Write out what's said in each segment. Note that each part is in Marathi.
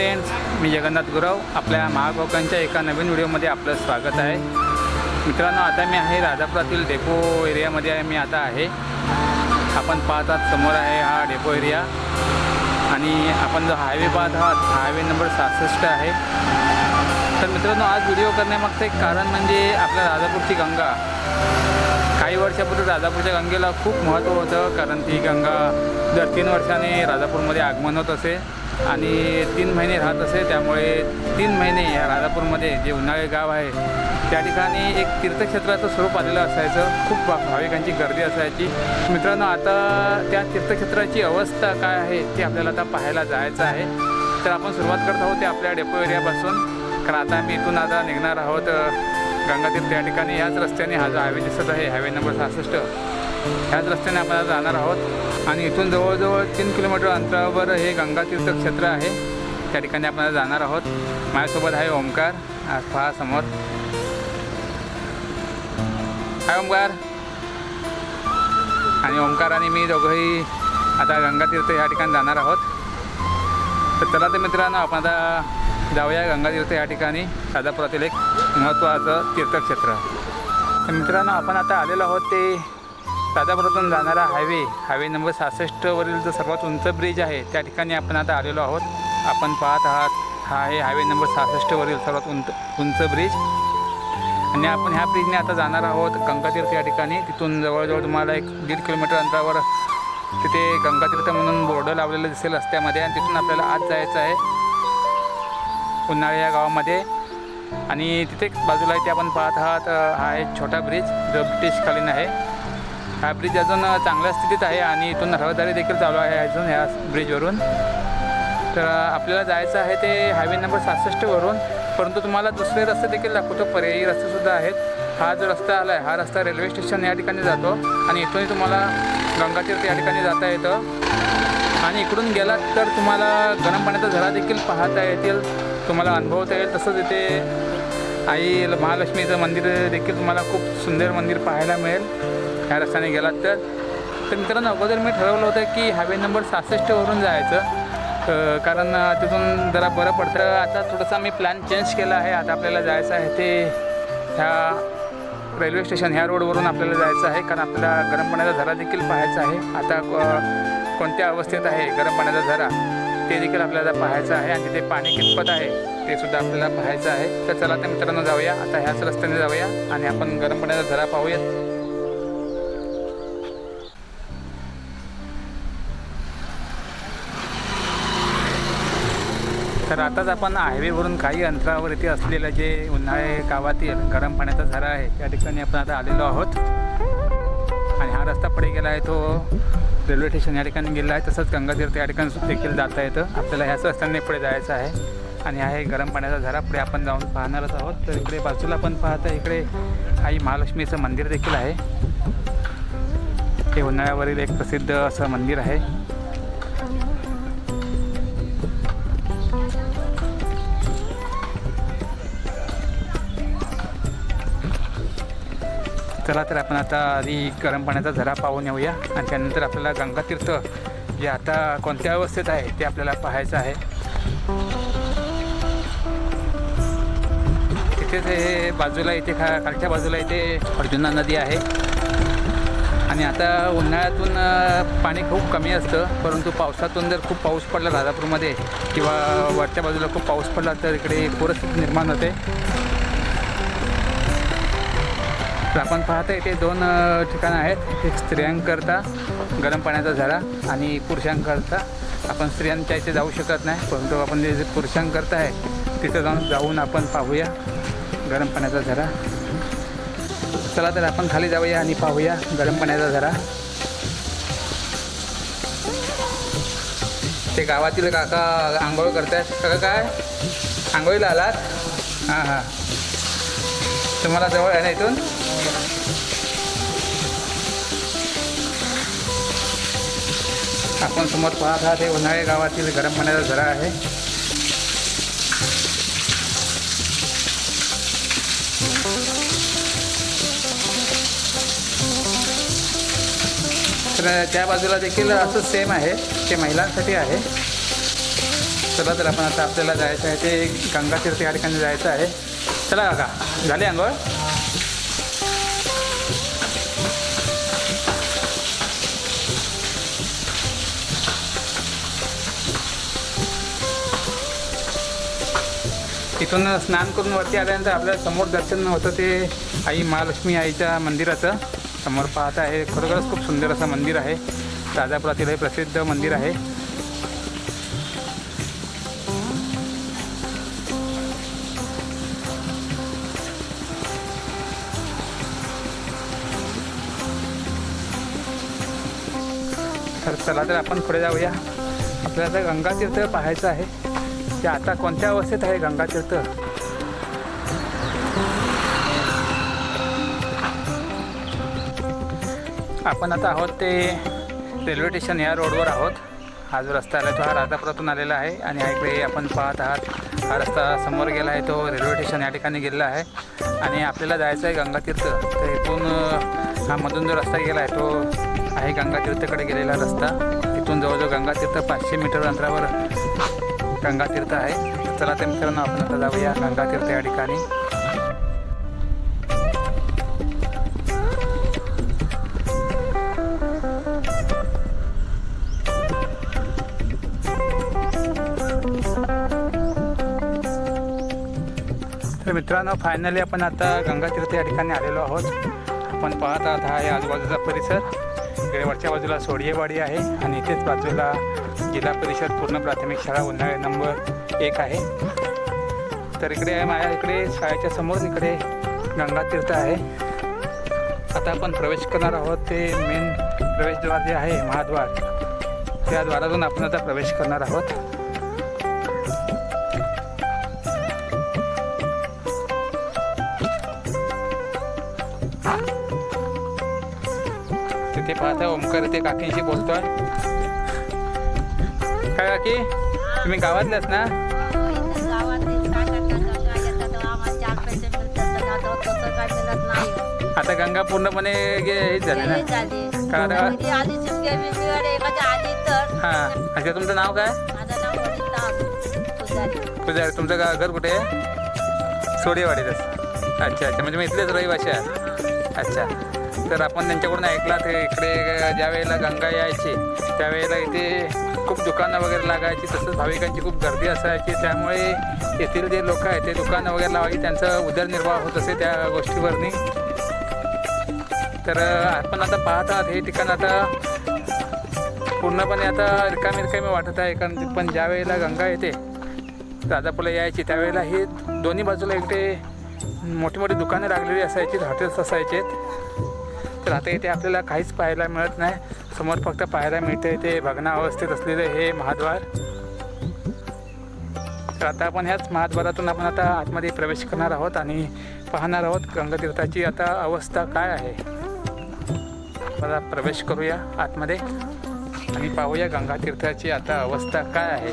फ्रेंड्स मी जगन्नाथ गुरव. आपल्या महाकोकांच्या एका नवीन व्हिडिओमध्ये आपलं स्वागत आहे. मित्रांनो आता मी आहे राजापुरातील डेपो एरियामध्ये आहे. मी आता आहे. आपण पाहतात समोर आहे हा डेपो एरिया. आणि आपण जो हायवे पाहत आहात हायवे नंबर सहासष्ट आहे. तर मित्रांनो आज व्हिडिओ करण्यामागचं एक कारण म्हणजे आपल्या राजापूरची गंगा. काही वर्षापूर्वी राजापूरच्या गंगेला खूप महत्त्व होतं कारण ती गंगा दर तीन वर्षाने राजापूरमध्ये आगमन होत असे. आणि तीन महिने राहत असे त्यामुळे तीन महिने या राजापूरमध्ये जे उन्हाळे गाव आहे त्या ठिकाणी एक तीर्थक्षेत्राचं स्वरूप आलेलं असायचं. खूप भा- भाविकांची गर्दी असायची. मित्रांनो आता त्या तीर्थक्षेत्राची अवस्था काय आहे ते आपल्याला आता पाहायला जायचं आहे. तर आपण सुरुवात करत आहोत ते आपल्या डेपो एरियापासून. कारण आता आम्ही इथून आता निघणार आहोत गंगातीर्थ या ठिकाणी. याच रस्त्याने हा जो हायवे दिसत आहे हायवे नंबर सहासष्ट. ह्याच रस्त्याने आपण आता जाणार आहोत. आणि इथून जवळजवळ तीन किलोमीटर अंतरावर हे गंगातीर्थ क्षेत्र आहे. त्या ठिकाणी आपण जाणार आहोत. माझ्यासोबत आहे ओमकार. आज पहा समोर. हाय ओमकार. आणि ओमकार आणि मी दोघंही आता गंगातीर्थ या ठिकाणी जाणार आहोत. तर चला तर मित्रांनो आपण आता जाऊया गंगातीर्थ या ठिकाणी. राजापुरातील एक महत्त्वाचं तीर्थक्षेत्र. तर मित्रांनो आपण आता आलेलो आहोत ते राजापुरातून जाणारा हायवे हायवे नंबर सहासष्टवरील जो सर्वात उंच ब्रिज आहे त्या ठिकाणी आपण आता आलेलो आहोत. आपण पाहत आहात हा आहे हायवे नंबर सहासष्टवरील सर्वात उंच उंच ब्रिज आणि आपण ह्या ब्रिजने आता जाणार आहोत गंगातीर्थ या ठिकाणी. तिथून जवळजवळ तुम्हाला एक दीड किलोमीटर अंतरावर तिथे गंगातीर्थ म्हणून बोर्ड लावलेलं दिसेल रस्त्यामध्ये आणि तिथून आपल्याला आत जायचं आहे. उन्हाळे या गावामध्ये. आणि तिथे एक बाजूला इथे आपण पाहत आहात हा एक छोटा ब्रिज जो ब्रिटिशकालीन आहे. हा ब्रिज अजून चांगल्या स्थितीत आहे आणि इथून रहदारी देखील चालू आहे अजून ह्या ब्रिजवरून तर आपल्याला जायचं आहे ते हायवे नंबर सहासष्टवरून परंतु तुम्हाला दुसरे रस्ते देखील दाखवतो. पर्यायी रस्तेसुद्धा आहेत. हा जो रस्ता आला आहे हा रस्ता रेल्वे स्टेशन या ठिकाणी जातो. आणि इथूनही तुम्हाला गंगातीर्थ या ठिकाणी जाता येतं. आणि इकडून गेलात तर तुम्हाला गरम पाण्याचा झरा देखील पाहता येतील. तुम्हाला अनुभवता येईल. तसंच इथे आई महालक्ष्मीचं मंदिर देखील तुम्हाला खूप सुंदर मंदिर पाहायला मिळेल. ह्या रस्त्याने गेलात तर तर मित्रांनो अगोदर मी ठरवलं होतं की हायवे नंबर सहासष्टवरून जायचं. कारण तिथून जरा बरं पडतं. आता थोडासा मी प्लॅन चेंज केला आहे. आता आपल्याला जायचं आहे ते ह्या रेल्वे स्टेशन ह्या रोडवरून आपल्याला जायचं आहे. कारण आपल्याला गरम पाण्याचा झरा देखील पाहायचा आहे. आता कोणत्या अवस्थेत आहे गरम पाण्याचा झरा? ते देखील आपल्याला पाहायचं आहे. आणि तिथे पाणी कितपत आहे ते सुद्धा आपल्याला पाहायचं आहे. तर चला तर मित्रांनो जाऊया. आता ह्याच रस्त्याने जाऊया. आणि आपण गरम पाण्याचा झरा पाहूयात. तर आताच आपण हायवेवरून काही अंतरावर इथे असलेलं जे उन्हाळे गावातील गरम पाण्याचा झरा आहे त्या ठिकाणी आपण आता आलेलो आहोत. आणि हा रस्ता पुढे गेला आहे तो रेल्वे स्टेशन या ठिकाणी गेला आहे तसंच गंगातीर्थ या ठिकाणी देखील जाता येतं. आपल्याला ह्याच रस्त्याने पुढे जायचं आहे. आणि आहे गरम पाण्याचा झरा पुढे आपण जाऊन पाहणारच आहोत. तर इकडे बाजूला पण पाहता इकडे आई महालक्ष्मीचं मंदिर देखील आहे. हे उन्हाळ्यावरील एक प्रसिद्ध असं मंदिर आहे. चला तर आपण आता आधी गरम पाण्याचा झरा पाहून येऊया. आणि त्यानंतर आपल्याला गंगातीर्थ जे आता कोणत्या अवस्थेत आहे ते आपल्याला पाहायचं आहे. तिथेच हे बाजूला इथे खा खालच्या बाजूला इथे अर्जुना नदी आहे. आणि आता उन्हाळ्यातून पाणी खूप कमी असतं परंतु पावसातून जर खूप पाऊस पडला राजापूरमध्ये किंवा वरच्या बाजूला खूप पाऊस पडला तर इकडे पूरस्थिती निर्माण होते. तर आपण पाहता इथे दोन ठिकाणं आहेत. एक स्त्रियांकरता गरम पाण्याचा झरा आणि पुरुषांकरता. आपण स्त्रियांच्या इथे जाऊ शकत नाही परंतु आपण जे जे पुरुषांकरता आहे तिथं जाऊन जाऊन आपण पाहूया गरम पाण्याचा झरा. चला तर आपण खाली जाऊया आणि पाहूया गरम पाण्याचा झरा. ते गावातील काका आंघोळ करतायत. काका काय? आंघोळीला आलात? हां हां. तुम्हाला जवळ आहे ना इथून? आपण समोर पाहत आहात हे उन्हाळे गावातील गरम पाण्याचा झरा आहे. तर त्या बाजूला देखील असं सेम आहे ते महिलांसाठी आहे. चला तर आपण आता आपल्याला जायचं आहे ते गंगातीर्थ या ठिकाणी जायचं आहे. चला काका झाले अंघोळ? तिथून स्नान करून वरती आल्यानंतर आपल्याला समोर दर्शन होतं ते आई महालक्ष्मी आईच्या मंदिराचं. समोर पाहत आहे खरोखरच खूप सुंदर असं मंदिर आहे. राजापुरातील हे प्रसिद्ध मंदिर आहे. तर चला तर आपण पुढे जाऊया. आपल्याला आता गंगातीर्थ पाहायचं आहे. ते आता कोणत्या अवस्थेत आहे गंगातीर्थ? आपण आता आहोत ते रेल्वे स्टेशन या रोडवर आहोत. हा जो रस्ता आला तो हा राधापुरातून आलेला आहे आणि हा इकडे आपण पाहत आहात हा रस्ता समोर गेला आहे तो रेल्वे स्टेशन या ठिकाणी गेलेला आहे. आणि आपल्याला जायचं आहे गंगातीर्थ. तर इथून हा मधून जो रस्ता गेला आहे तो आहे गंगातीर्थकडे गेलेला रस्ता. इथून जवळजवळ गंगातीर्थ पाचशे मीटर अंतरावर गंगातीर्थ आहे. चला तर मित्रांनो आपण आता जाऊया गंगातीर्थ या ठिकाणी. तर मित्रांनो फायनली आपण आता गंगातीर्थ या ठिकाणी आलेलो आहोत. आपण पाहत आहात हा या आजूबाजूचा परिसर. इकडे वरच्या बाजूला सोडियेवाडी आहे आणि इथेच बाजूला जिल्हा परिषद पूर्ण प्राथमिक शाळा उन्हाळे नंबर एक आहे. तर इकडे माझ्या इकडे शाळेच्या समोर इकडे गंगातीर्थ आहे. आता आपण प्रवेश करणार आहोत ते मेन प्रवेशद्वार जे आहे महाद्वार. त्या द्वारातून आपण आता प्रवेश करणार आहोत. तिथे पाहता ओमकार ते काकींशी बोलतोय. काय काकी तुम्ही गावातलेच ना? आता गंगा पूर्णपणे गे- हेच झाले ना? हां. अच्छा तुमचं नाव काय? पुजारी. तुमचं गा घर कुठे? आहे सोडेवाडीतच. अच्छा अच्छा. म्हणजे मी इथलेच रहिवाशी आहे. अच्छा. तर आपण त्यांच्याकडून ऐकला ते इकडे ज्या वेळेला गंगा यायची त्यावेळेला इथे खूप दुकानं वगैरे लागायची तसंच भाविकांची खूप गर्दी असायची. त्यामुळे येथील जे लोक आहेत ते दुकानं वगैरे लावायची त्यांचा उदरनिर्वाह होत असे त्या गोष्टीवरनी. तर आपण आता पाहत आहात हे ठिकाण आता पूर्णपणे आता रिकामी रिकामी वाटत आहे कारण पण ज्या वेळेला गंगा येते राजापूरला यायची त्यावेळेला हे दोन्ही बाजूला इकडे मोठी मोठी दुकानं लागलेली असायची हॉटेल्स असायचे तर आता इथे आपल्याला काहीच पाहायला मिळत नाही. समोर फक्त पाहायला मिळते ते भग्ना अवस्थेत असलेले हे महाद्वार. तर आता आपण ह्याच महाद्वारातून आपण आता आतमध्ये प्रवेश करणार आहोत आणि पाहणार आहोत गंगातीर्थाची आता अवस्था काय आहे. मला प्रवेश करूया आतमध्ये आणि पाहूया गंगातीर्थाची आता अवस्था काय आहे.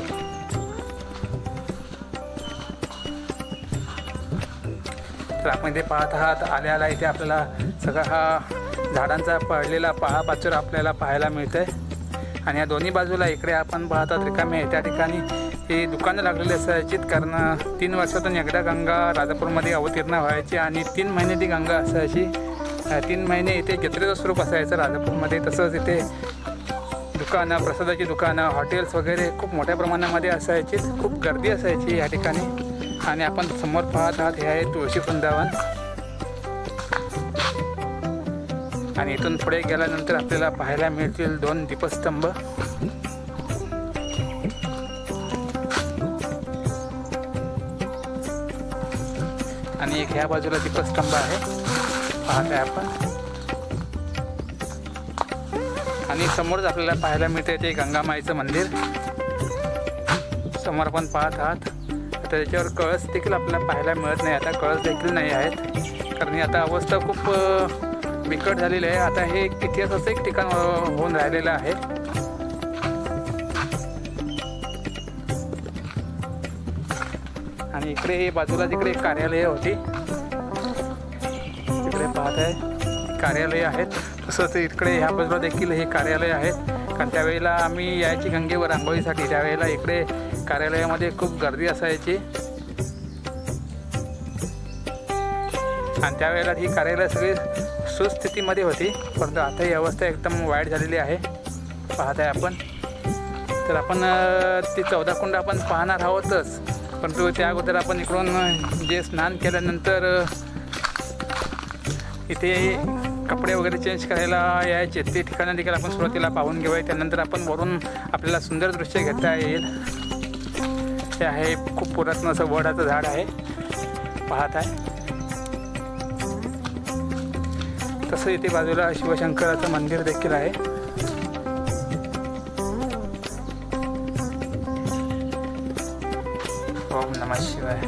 तर आपण इथे पाहत आहात आल्याला इथे आपल्याला सगळा हा झाडांचा पडलेला पहा पाचूर आपल्याला पाहायला मिळतंय. आणि या दोन्ही बाजूला इकडे आपण पाहतात रिकामे आहे. त्या ठिकाणी ही दुकानं लागलेली असायची कारण. तीन वर्षातून एकदा गंगा राजापूरमध्ये अवतीर्ण व्हायची आणि तीन महिने ती गंगा असायची तीन महिने इथे जत्रेचं स्वरूप असायचं राजापूरमध्ये. तसंच इथे दुकानं प्रसादाची दुकानं हॉटेल्स वगैरे खूप मोठ्या प्रमाणामध्ये असायची. खूप गर्दी असायची या ठिकाणी. आणि आपण समोर पाहत आहात हे आहे तुळशी वृंदावन. आणि इथून पुढे गेल्यानंतर आपल्याला पाहायला मिळतील दोन दीपस्तंभ. आणि एक ह्या बाजूला दीपस्तंभ आहे. पाहत आहे आपण. आणि समोरच आपल्याला पाहायला मिळते ते गंगामाईचं मंदिर. समोर पण पाहत आहात. आता त्याच्यावर कळस देखील आपल्याला पाहायला मिळत नाही. आता कळस देखील नाही आहेत. कारण ही आता अवस्था खूप बिकट झालेली आहे. आता हे एक इतिहासाचं एक ठिकाण होऊन राहिलेलं आहे. आणि इकडे हे बाजूला तिकडे एक कार्यालय होती तिकडे पाहत आहे कार्यालय आहेत तसंच इकडे ह्या बाजूला देखील हे कार्यालय आहेत कारण त्यावेळेला आम्ही यायची गंगेवर आंघोळीसाठी त्यावेळेला इकडे कार्यालयामध्ये खूप गर्दी असायची. आणि त्यावेळेला ही कार्यालय सगळी सुस्थितीमध्ये होती. परंतु आता ही अवस्था एकदम वाईट झालेली आहे. पाहत आहे आपण. तर आपण ती चौदा कुंड आपण पाहणार आहोतच. परंतु त्या अगोदर आपण इकडून जे स्नान केल्यानंतर इथे कपडे वगैरे चेंज करायला यायचे. ते ठिकाणं देखील आपण सुरुवातीला पाहून घेऊया. त्यानंतर आपण वरून आपल्याला सुंदर दृश्य घेता येईल. हे आहे खूप पुरातन असं वडाचं झाड आहे. पाहत आहे तसं इथे बाजूला शिवशंकराचं मंदिर देखील आहे. ओम नमः शिवाय.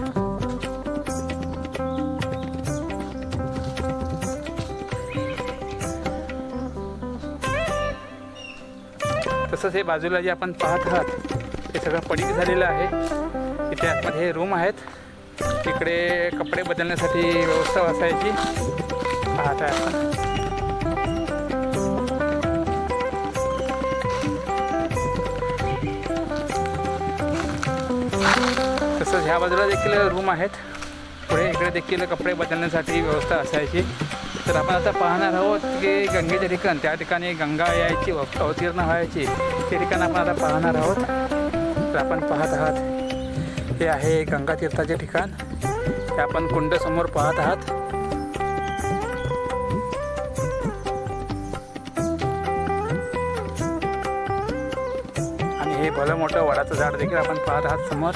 तसंच हे बाजूला जे आपण पाहत आहात हे सगळं पडीक झालेलं आहे. इथे आतमध्ये हे रूम आहेत. तिकडे कपडे बदलण्यासाठी व्यवस्था असायची. पाहत आहे आपण. तसंच ह्या बाजूला देखील रूम आहेत. पुढे इकडे देखील कपडे बदलण्यासाठी व्यवस्था असायची. तर आपण आता पाहणार आहोत की गंगेचे ठिकाण त्या ठिकाणी गंगा यायची अवतीर्ण व्हायची ते ठिकाण आपण आता पाहणार आहोत. तर आपण पाहत आहात हे आहे गंगा तीर्थाचे ठिकाण. हे आपण कुंड समोर पाहत आहात. हे भलं मोठं वडाचं झाड देखील आपण पाहत आहात समोर.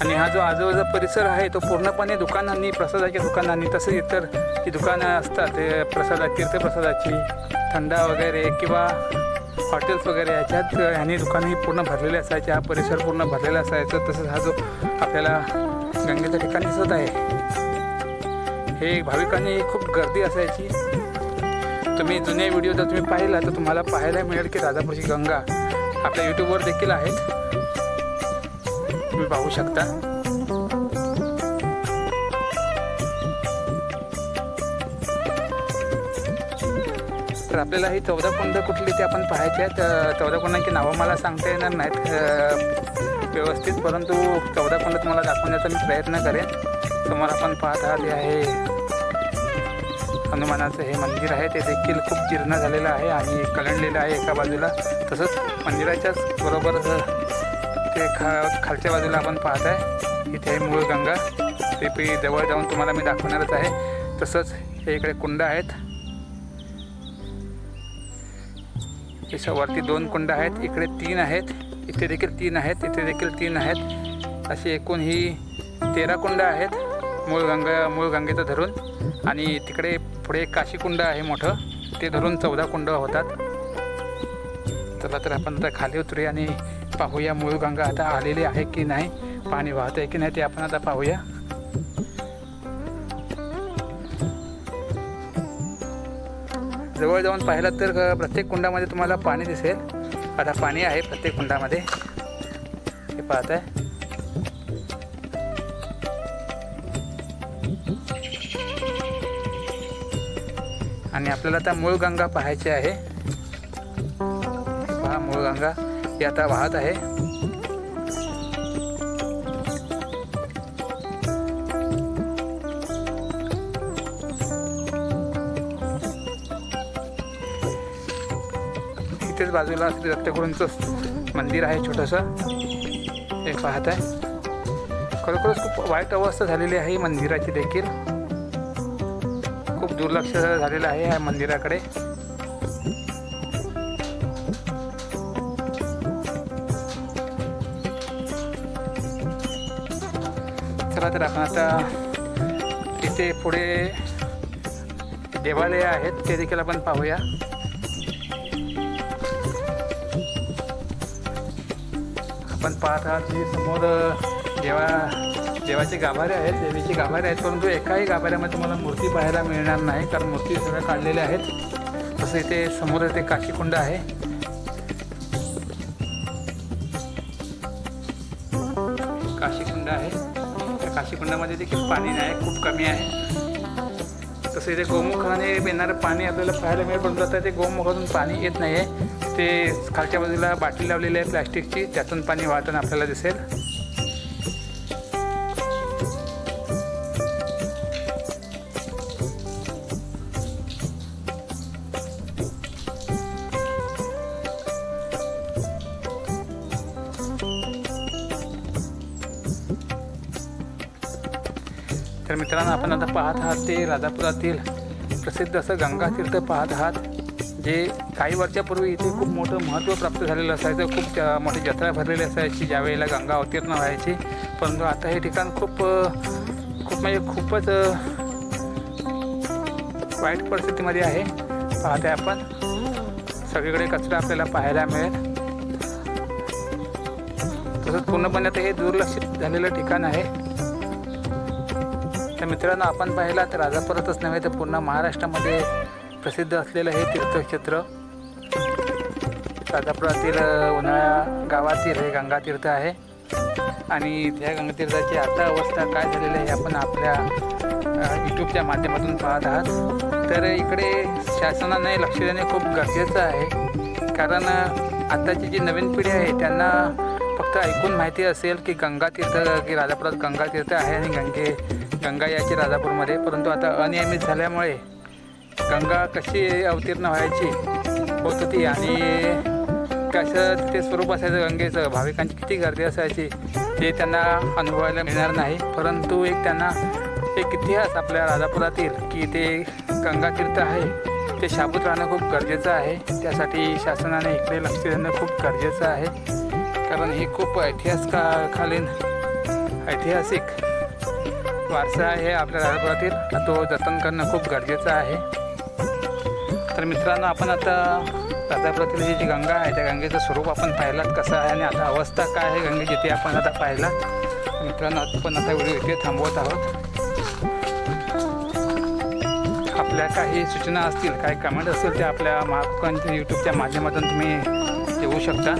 आणि हा जो आजूबाजूचा परिसर आहे तो पूर्णपणे दुकानांनी प्रसादाच्या दुकानांनी तसेच इतर जी दुकानं असतात ते प्रसादा तीर्थप्रसादाची थंडा वगैरे किंवा हॉटेल्स वगैरे याच्यात ह्यानी दुकानही पूर्ण भरलेले असायचे. हा परिसर पूर्ण भरलेला असायचा. तसंच हा जो आपल्याला गंगेचं ठिकाण दिसत आहे हे भाविकांनी खूप गर्दी असायची. तुम्ही जुने व्हिडिओ जर तुम्ही पाहिला तर तुम्हाला पाहायला मिळेल की राजापूरची गंगा आपल्या यूट्यूबवर देखील आहेत तुम्ही पाहू शकता. तर आपल्याला ही चौदा कुंड कुठली ते आपण पाहायचे आहेत चौदा कुंडांची नावं मला सांगता येणार नाहीत व्यवस्थित परंतु चौदा कुंड तुम्हाला दाखवण्याचा मी प्रयत्न करेन. समोर आपण पाहत आले आहे. हनुमानाचं हे मंदिर आहे. ते देखील खूप जीर्ण झालेलं आहे आणि कलंडलेलं आहे एका बाजूला. तसंच मंदिराच्याच बरोबर ते खा खालच्या बाजूला आपण पाहत आहे इथे आहे मूळ गंगा. ते पी जवळ जाऊन तुम्हाला मी दाखवणारच आहे. तसंच हे इकडे कुंड आहेत. त्याच्यावरती दोन कुंड आहेत. इकडे तीन आहेत. इथे देखील तीन आहेत. इथे देखील तीन आहेत. अशी एकूण ही तेरा कुंड आहेत. मूळ गंगा मूळ गंगेचं धरून. आणि तिकडे पुढे एक काशीकुंड आहे मोठं. ते धरून चौदा कुंड होतात. चला तर आपण आता खाली उतरूया आणि पाहूया मूळ गंगा आता आलेली आहे की नाही पाणी वाहत आहे की नाही ते आपण आता पाहूया. जवळ जाऊन पाहिलं तर प्रत्येक कुंडामध्ये तुम्हाला पाणी दिसेल. आता पाणी आहे प्रत्येक कुंडामध्ये. हे पाहत आहे आणि आपल्याला आता मूळ गंगा पाहायची आहे. पहा मूळ गंगा ही आता वाहत आहे. इथेच बाजूला श्री दत्तगुरूंचं मंदिर आहे छोटंसं. हे पाहत आहे खरोखरच खूप वाईट अवस्था झालेली आहे मंदिराची देखील. दुर्लक्ष झालेलं आहे या मंदिराकडे. चला तर आपण आता इथे पुढे देवालय आहेत ते देखील आपण पाहूया. आपण पाहत आहात की समोर देवा देवाचे गाभारे आहेत देवीचे गाभारे आहेत परंतु एकाही गाभाऱ्यामध्ये तुम्हाला मूर्ती पाहायला मिळणार नाही कारण मूर्ती सगळ्या काढलेल्या आहेत. तसं इथे समोर इथे काशीकुंड आहे. काशीकुंड आहे. त्या काशीकुंडामध्ये देखील पाणी नाही खूप कमी आहे. तसं इथे गोमुखाने येणारं पाणी आपल्याला पाहायला मिळेल परंतु आता ते गोमुखातून पाणी येत नाही आहे ते खालच्या बाजूला बाटली लावलेली आहे प्लॅस्टिकची त्यातून पाणी वाहताना आपल्याला दिसेल. मित्रांनो आपण आता पाहत आहात ते राजापुरातील प्रसिद्ध असं गंगा तीर्थ पाहत आहात जे काही वर्षापूर्वी इथे खूप मोठं महत्त्व प्राप्त झालेलं असायचं. खूप ज- मोठी जत्रा भरलेली असायची ज्यावेळेला गंगा अवतीर्ण व्हायची. परंतु आता हे ठिकाण खूप खूप म्हणजे खूपच वाईट परिस्थितीमध्ये आहे. पाहते आपण. सगळीकडे कचरा आपल्याला पाहायला मिळेल. तसंच पूर्णपणे आता हे दुर्लक्षित झालेलं ठिकाण आहे. तर मित्रांनो आपण पाहिला तर राजापुरातच नव्हे तर पूर्ण महाराष्ट्रामध्ये प्रसिद्ध असलेलं हे तीर्थक्षेत्र. राजापुरातील उन्हाळ्या गावातील हे गंगा तीर्थ आहे. आणि त्या गंगा तीर्थाची आता अवस्था काय झालेली आहे हे आपण आपल्या यूट्यूबच्या माध्यमातून पाहत आहात. तर इकडे शासनाने लक्ष देणे खूप गरजेचं आहे. कारण आताची जी नवीन पिढी आहे त्यांना फक्त ऐकून माहिती असेल की गंगा तीर्थ की राजापुरात गंगातीर्थ आहे आणि गंगे गंगा याची राजापूरमध्ये परंतु आता अनियमित झाल्यामुळे गंगा कशी अवतीर्ण व्हायची होत होती आणि कसं ते स्वरूप असायचं गंगेचं भाविकांची किती गर्दी असायची ते त्यांना अनुभवायला मिळणार नाही. परंतु एक त्यांना एक इतिहास आपल्या राजापुरातील की ते गंगा तीर्थ आहे ते शाबूत राहणं खूप गरजेचं आहे. त्यासाठी शासनाने इकडे लक्ष देणं खूप गरजेचं आहे. कारण हे खूप ऐतिहासिकालीन ऐतिहासिक वारसा आहे आपल्या राजापुरातील तो जतन करणं खूप गरजेचं आहे. तर मित्रांनो आपण आता राजापुरातील ही जी गंगा आहे त्या गंगेचं स्वरूप आपण पाहिलात कसं आहे आणि आता अवस्था काय आहे गंगेची ते आपण आता पाहिलात. मित्रांनो आपण आता व्हिडिओ इथे थांबवत आहोत. आपल्या काही सूचना असतील काही कमेंट असतील त्या आपल्या महाकोकांच्या यूट्यूबच्या माध्यमातून तुम्ही देऊ शकता.